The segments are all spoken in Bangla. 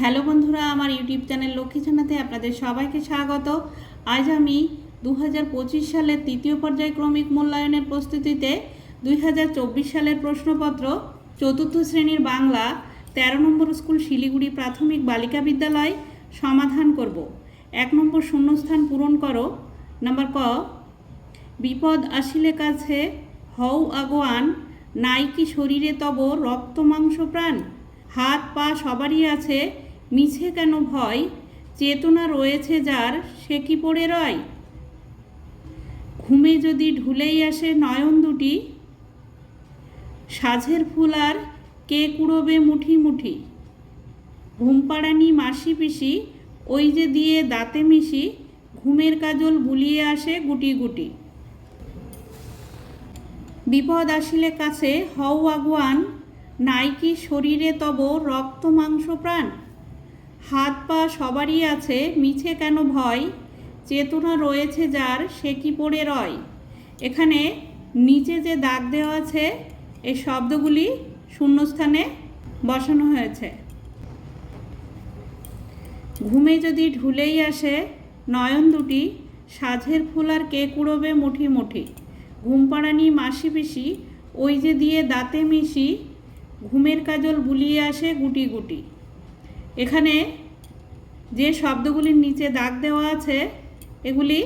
হ্যালো বন্ধুরা, আমার ইউটিউব চ্যানেল লক্ষ্মী জানাতে আপনাদের সবাইকে স্বাগত। আজ আমি দু হাজার পঁচিশ সালের তৃতীয় পর্যায়ক্রমিক মূল্যায়নের প্রস্তুতিতে দুই হাজার চব্বিশ সালের প্রশ্নপত্র, চতুর্থ শ্রেণির বাংলা, তেরো নম্বর স্কুল শিলিগুড়ি প্রাথমিক বালিকা বিদ্যালয় সমাধান করব। এক নম্বর শূন্যস্থান পূরণ করো। নাম্বার ক, বিপদ আসিলে কাছে হও আগোয়ান, নাই কি শরীরে তব রক্ত মাংস প্রাণ। হাত পা সবারই আছে মিছে কেন ভয়? চেতনা রয়েছে যার, সে কি পড়ে রয়? ঘুমে যদি ঢুলেই আসে নয়ন দুটি সাঝের ফুল আর কে কুড়োবে মুঠি মুঠি? ঘুমপাড়ানি মাসি পিসি, ওই যে দিয়ে দাঁতে মিশি, ঘুমের কাজল বুলিয়ে আসে গুটি গুটি। বিপদ আসিলে কাছে হও আগুয়ান, নাই কি শরীরে তব রক্ত মাংস প্রাণ? হাত পা সবারই আছে, মিছে কেন ভয়? চেতনা রয়েছে যার, সে কি পড়ে রয়? এখানে নিচে যে দাগ দেওয়া আছে, এই শব্দগুলি শূন্যস্থানে বসানো হয়েছে। ঘুমে যদি ঢুলেই আসে, নয়ন দুটি সাঝের ফুল আর কে কুড়োবে মুঠি মুঠি। ঘুমপাড়ানি মাসি পিসি, ওই যে দিয়ে দাঁতে মিশি, ঘুমের কাজল বুলিয়ে আসে গুটি গুটি। এখানে যে শব্দগুলির নিচে দাগ দেওয়া আছে, এগুলি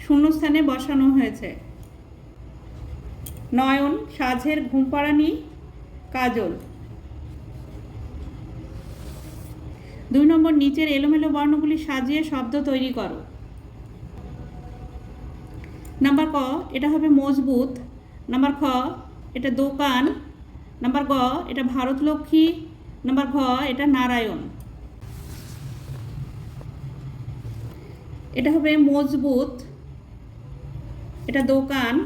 শূন্যস্থানে বসানো হয়েছে। নয়ন সাঝের ঘুমপাড়ানি, কাজল। দুই নম্বর, নিচের এলোমেলো বর্ণগুলি সাজিয়ে শব্দ তৈরি করো। নাম্বার ক, এটা হবে মজবুত। নাম্বার খ, এটা দোকান। নাম্বার গ, এটা ভারতলক্ষ্মী। নাম্বার ঘ এটা নারায়ণ। এটা হবে মজবুত। এটা দোকান।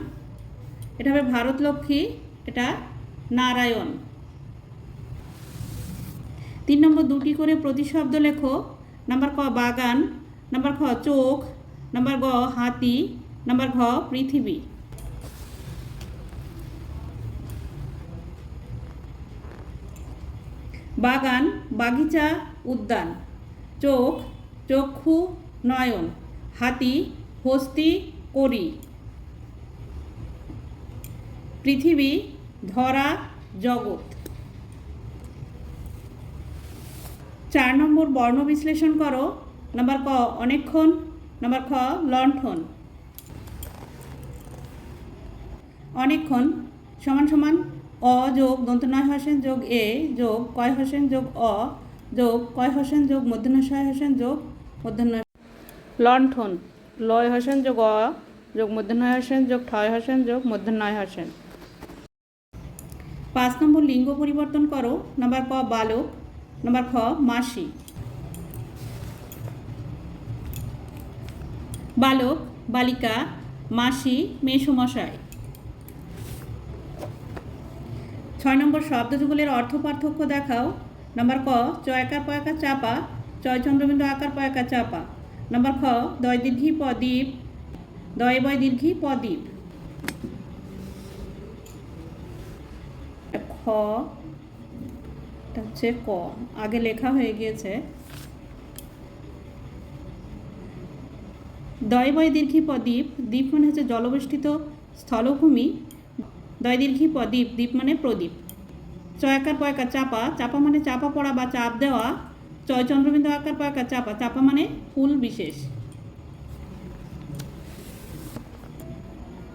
এটা হবে ভারতলক্ষ্মী। এটা নারায়ণ। তিন নম্বর দুটি করে প্রতিশব্দ লেখো। নাম্বার ক, বাগান। নাম্বার খ, চোখ। নাম্বার গ, হাতি। নাম্বার ঘ, পৃথিবী। বাগান, বাগিচা, উদ্যান। চোখ, চক্ষু, নয়ন। হাতি, হস্তি করি পৃথিবী, ধরা, জগৎ। চার নম্বর বর্ণ বিশ্লেষণ করো। নাম্বার ক, অনেকক্ষণ। নাম্বার খ, লণ্ঠন। অনেকক্ষণ। সমান সমান অ যোগ দন্তনয় হোসেন যোগ এ যোগ কয় হোসেন যোগ অ যোগ কয় হোসেন যোগ মধ্যনশয় হোসেন যোগ মধ্যনয় লণ্ঠন লয় হোসেন যোগ অ যোগ মধ্যনয় হোসেন যোগ ঠয় হোসেন যোগ মধ্যনয় হোসেন। পাঁচ নম্বর লিঙ্গ পরিবর্তন করো নাম্বার ক বালক নাম্বার খ মাসি। বালক বালিকা মাসি মেসমশাই ছয় নম্বর শব্দ যুগলের অর্থ পার্থক্য দেখাও। নাম্বার ক চ চয়কার পয়কার চাপা। চয় চন্দ্রবিন্দু আকার পয়কার চাপা। নাম্বার খ, দয় দীর্ঘি পদীপ। দয় বয় দীর্ঘি পদীপ। খ হচ্ছে ক। আগে লেখা হয়ে গিয়েছে। দয় বয় দীর্ঘি পদ্বীপ দ্বীপ মানে হচ্ছে জলবেষ্টিত স্থলভূমি। দয় দীর্ঘি পদ্বীপ দ্বীপ মানে প্রদীপ। চয়াকার পয়কার চাপা চাপা মানে চাপা পড়া বা চাপ দেওয়া। চয় চন্দ্রবিন্দু আকার পয়কার চাপা চাপা মানে ফুল বিশেষ।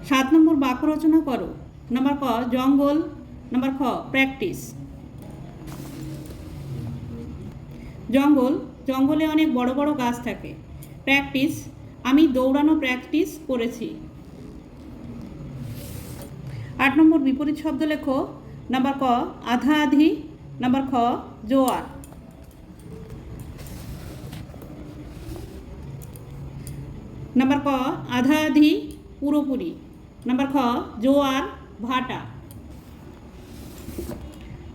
সাত নম্বর বাক্য রচনা করো। নাম্বার ক, জঙ্গল। নাম্বার খ, প্র্যাকটিস। জঙ্গল, জঙ্গলে অনেক বড় বড় গাছ থাকে। প্র্যাকটিস, আমি দৌড়ানো প্র্যাকটিস করেছি। আট নম্বর বিপরীত শব্দ লেখো, নাম্বার ক, আধা আধি, নাম্বার খ, জোয়ার। নাম্বার ক, আধা আধি, পুরোপুরি। নাম্বার খ, জোয়ার, ভাটা।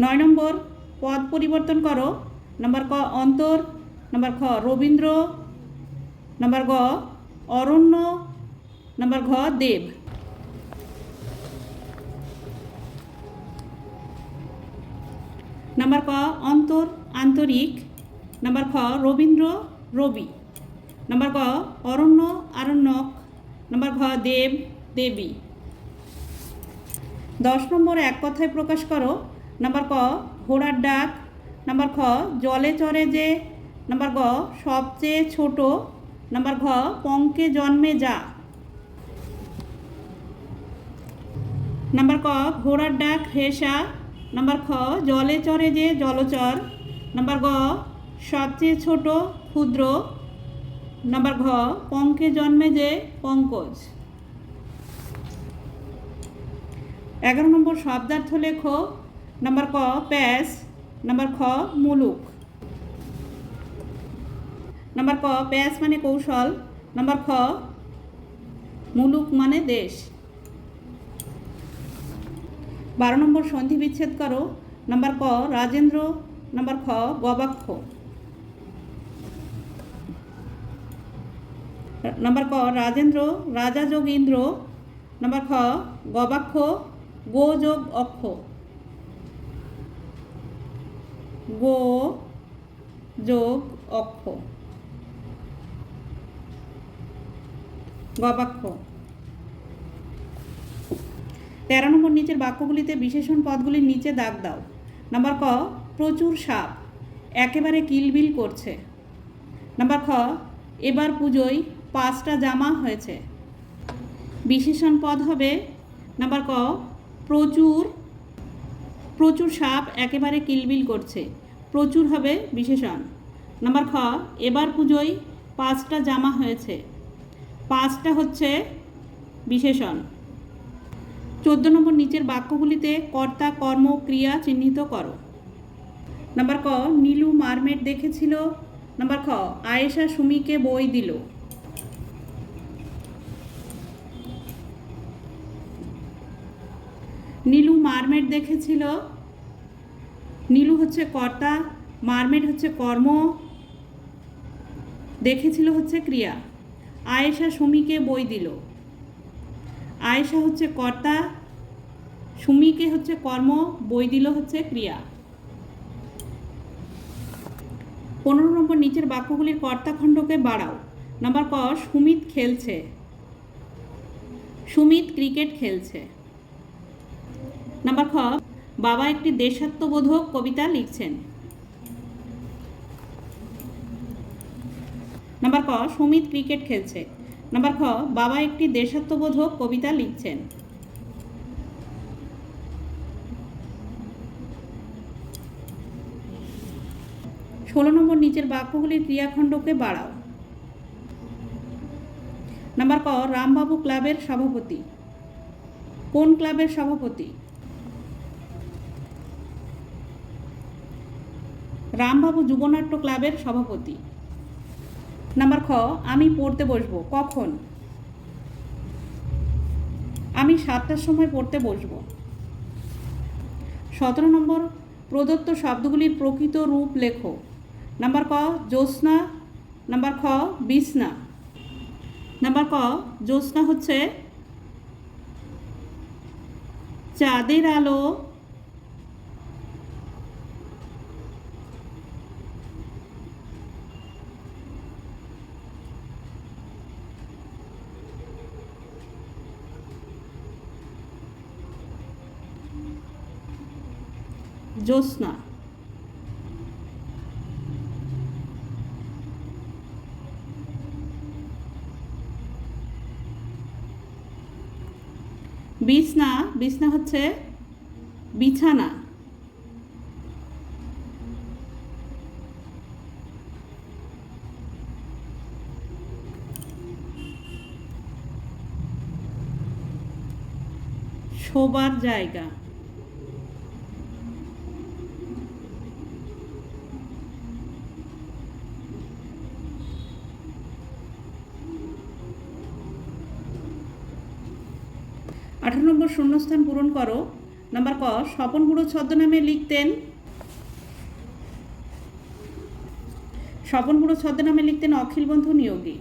নয় নম্বর, পদ পরিবর্তন করো। নাম্বার ক, অন্তর। নাম্বার খ, রবীন্দ্র। নাম্বার গ, অরণ্য। নাম্বার ঘ, দেব। নাম্বার ক, অন্তর, আন্তরিক। নাম্বার খ, রবীন্দ্র, রবি। নাম্বার ক, অরণ্য, আরণ্যক। নাম্বার ঘ, দেব, দেবী। দশ নম্বর এক কথায় প্রকাশ করো। নাম্বার ক, ঘোড়ার ডাক। নাম্বার খ, জলে চড়ে যে। নাম্বার গ, সবচেয়ে ছোট। নাম্বার ঘ, পঙ্কে জন্মে যা। নাম্বার ক, ঘোড়ার ডাক, হেসা। নাম্বার খ, জলে চরে যে জলচর। নাম্বার গ, সবচেয়ে ছোট ক্ষুদ্র। নাম্বার ঘ, পঙ্কে জন্মে যে পঙ্কজ। এগারো নম্বর শব্দার্থ লেখো। নাম্বার ক প্যাস নাম্বার খ, মুলুক। নাম্বার ক প্যাস মানে কৌশল। নাম্বার খ, মুলুক মানে দেশ। বারো নম্বর সন্ধি বিচ্ছেদ করো। নাম্বার ক, রাজেন্দ্র। নাম্বার খ, গবাক্ষ। নাম্বার ক, রাজেন্দ্র। রাজা যোগ ইন্দ্র। নাম্বার খ, গবাক্ষ। গো যোগ অক্ষ। গো যোগ অক্ষ। গবাক্ষ। তেরো নম্বর নিচের বাক্যগুলিতে বিশেষণ পদগুলির নিচে দাগ দাও। নাম্বার ক, প্রচুর সাপ। একেবারে কিলবিল করছে। নাম্বার খ, এবার পুজোয় পাঁচটা জামা হয়েছে। বিশেষণ পদ হবে, নাম্বার ক, প্রচুর প্রচুর সাপ একেবারে কিলবিল করছে। প্রচুর হবে বিশেষণ। নাম্বার খ, এবার পুজোয় পাঁচটা জামা হয়েছে। পাঁচটা হচ্ছে বিশেষণ। চোদ্দ নম্বর নিচের বাক্যগুলিতে কর্তা, কর্ম, ক্রিয়া চিহ্নিত করো। নাম্বার ক, নীলু মারমেট দেখেছিল। নাম্বার খ, আয়েশা সুমিকে বই দিল। নীলু মারমেট দেখেছিল। নীলু হচ্ছে কর্তা, মারমেট হচ্ছে কর্ম, দেখেছিল হচ্ছে ক্রিয়া। আয়েশা সুমিকে বই দিল। আয়েশা হচ্ছে কর্তা, সুমিকে হচ্ছে কর্ম বই দিল হচ্ছে ক্রিয়া। পনেরো নম্বর নিচের বাক্যগুলির কর্তাখণ্ডকে বাড়াও। নাম্বার ক, সুমিত খেলছে। সুমিত ক্রিকেট খেলছে। নাম্বার খ, বাবা একটি দেশাত্মবোধক কবিতা লিখছেন। নাম্বার ক, সুমিত ক্রিকেট খেলছে। নাম্বার খ, বাবা একটি দেশাত্মবোধক কবিতা লিখছেন। ষোলো নম্বর নিচের বাক্যগুলির ক্রিয়াখণ্ডকে বাড়াও। নাম্বার ক, রামবাবু ক্লাবের সভাপতি। কোন ক্লাবের সভাপতি? রামবাবু যুবনাট্য ক্লাবের সভাপতি। নাম্বার খ, আমি পড়তে বসবো, কখন? আমি সাতটার সময় পড়তে বসবো। সতেরো নম্বর, প্রদত্ত শব্দগুলির প্রকৃত রূপ লেখো। নাম্বার ক, জ্যোৎস্না। নাম্বার খ, বিছনা। নাম্বার ক, জ্যোৎস্না হচ্ছে চাঁদের আলো জ্যোৎস্না। বিছনা বিছনা হচ্ছে বিছানা। শোবার জায়গা। আঠারো নম্বর শূন্যস্থান পূরণ করো। নাম্বার ক, স্বপন বুড়ো ছদ্মনামে লিখতেন। স্বপন বুড়ো ছদ্মনামে লিখতেন অখিল বন্ধু নিয়োগী।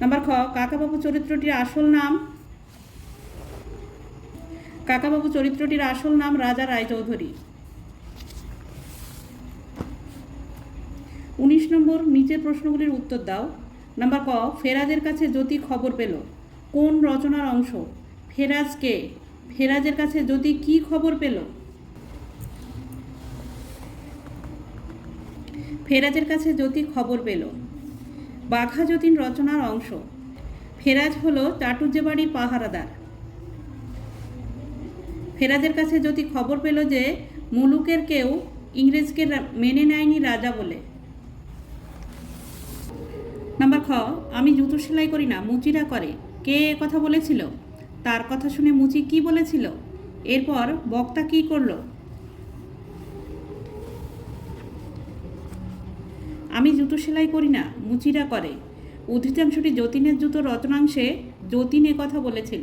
নাম্বার খ, কাকাবাবু চরিত্রটির আসল নাম। কাকাবাবু চরিত্রটির আসল নাম রাজা রায়চৌধুরী। উনিশ নম্বর, নিচের প্রশ্নগুলির উত্তর দাও। নাম্বার ক, ফেরাজের কাছে জ্যোতি খবর পেল। কোন রচনার অংশ? ফেরাজকে ফেরাজের কাছে যদি কি খবর পেল? ফেরাজের কাছে জ্যোতি খবর পেল। বাঘা যতীন রচনার অংশ। ফেরাজ হলো চাটুর্যেবাড়ির পাহারাদার। ফেরাজের কাছে যদি খবর পেল যে মুলুকের কেউ ইংরেজকে মেনে নেয়নি রাজা বলে। নাম্বার খ, আমি জুতো সেলাই করি না, মুচিরা করে। কে কথা বলেছিল? তার কথা শুনে মুচি কি বলেছিল? এরপর বক্তা কি করল? আমি জুতো সেলাই করি না, মুচিরা করে। উদ্ধৃতাংশটি যতীনের জুতো রচনাংশে যতীন কথা বলেছিল।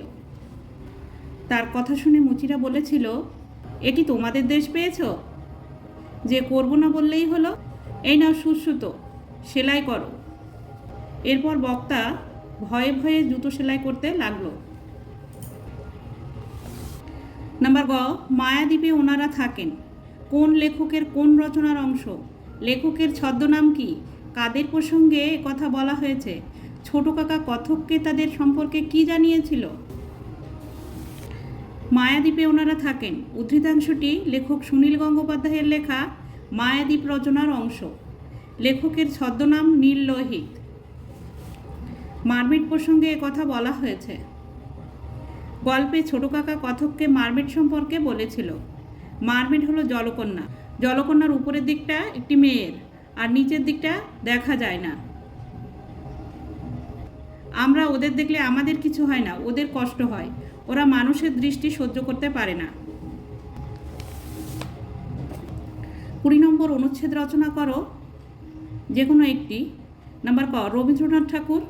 তার কথা শুনে মুচিরা বলেছিল এটি তোমাদের দেশ পেয়েছ? যে করব না বললেই হলো? এই নাও সুসুতো সেলাই করো। এরপর বক্তা ভয়ে ভয়ে জুতো সেলাই করতে লাগল। নাম্বার গ মায়াদ্বীপে ওনারা থাকেন। কোন লেখকের কোন রচনার অংশ? লেখকের ছদ্মনাম কি? কাদের প্রসঙ্গে কথা বলা হয়েছে? ছোট কাকা কথককে তাদের সম্পর্কে কি জানিয়েছিল? মায়াদ্বীপে ওনারা থাকেন। উদ্ধৃতাংশটি লেখক সুনীল গঙ্গোপাধ্যায়ের লেখা মায়াদ্বীপ রচনার অংশ। লেখকের ছদ্মনাম নীল লোহিত। মারমিট প্রসঙ্গে কথা বলা হয়েছে। গল্পে ছোট কাকা কথককে মারমিট সম্পর্কে বলেছিল। মারমিট হলো জলকন্যা। জলকন্যার উপরের দিকটা একটি মেয়ের, আর নিচের দিকটা দেখা যায় না। আমরা ওদের দেখলে আমাদের কিছু হয় না, ওদের কষ্ট হয়। ওরা মানুষের দৃষ্টি সহ্য করতে পারে না। কুড়ি নম্বর অনুচ্ছেদ রচনা করো। যে কোনো একটি। নাম্বার ক, রবীন্দ্রনাথ ঠাকুর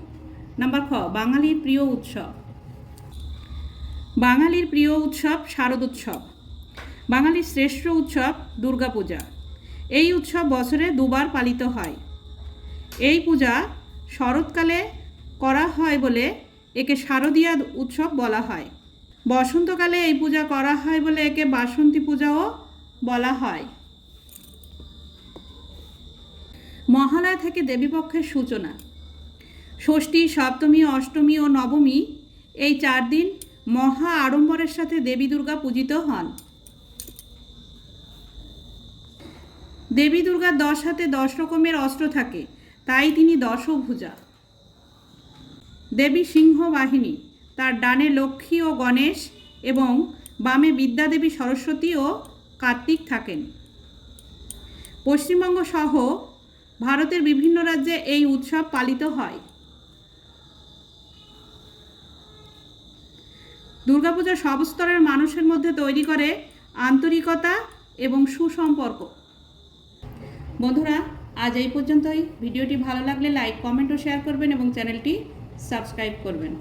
নাম্বার খ, বাঙালির প্রিয় উৎসব। বাঙালির প্রিয় উৎসব শারদোৎসব বাঙালির শ্রেষ্ঠ উৎসব দুর্গাপূজা। এই উৎসব বছরে দুবার পালিত হয়। এই পূজা শরৎকালে করা হয় বলে একে শারদীয়া উৎসব বলা হয়। বসন্তকালে এই পূজা করা হয় বলে একে বাসন্তী পূজাও বলা হয়। মহালয়া থেকে দেবীপক্ষের সূচনা। ষষ্ঠী, সপ্তমী, অষ্টমী ও নবমী এই চার দিন মহা আড়ম্বরের সাথে দেবী দুর্গা পূজিত হন। দেবী দুর্গার দশ হাতে দশ রকমের অস্ত্র থাকে, তাই তিনি দশভুজা। দেবী সিংহ বাহিনী তার ডানে লক্ষ্মী ও গণেশ এবং বামে বিদ্যাদেবী সরস্বতী ও কার্তিক থাকেন। পশ্চিমবঙ্গ সহ ভারতের বিভিন্ন রাজ্যে এই উৎসব পালিত হয়। দুর্গাপূজা সব স্তরের মানুষের মধ্যে তৈরি করে আন্তরিকতা এবং সুসম্পর্ক। বন্ধুরা, আজ এই পর্যন্তই। ভিডিওটি ভালো লাগলে লাইক, কমেন্ট ও শেয়ার করবেন এবং চ্যানেলটি সাবস্ক্রাইব করবেন।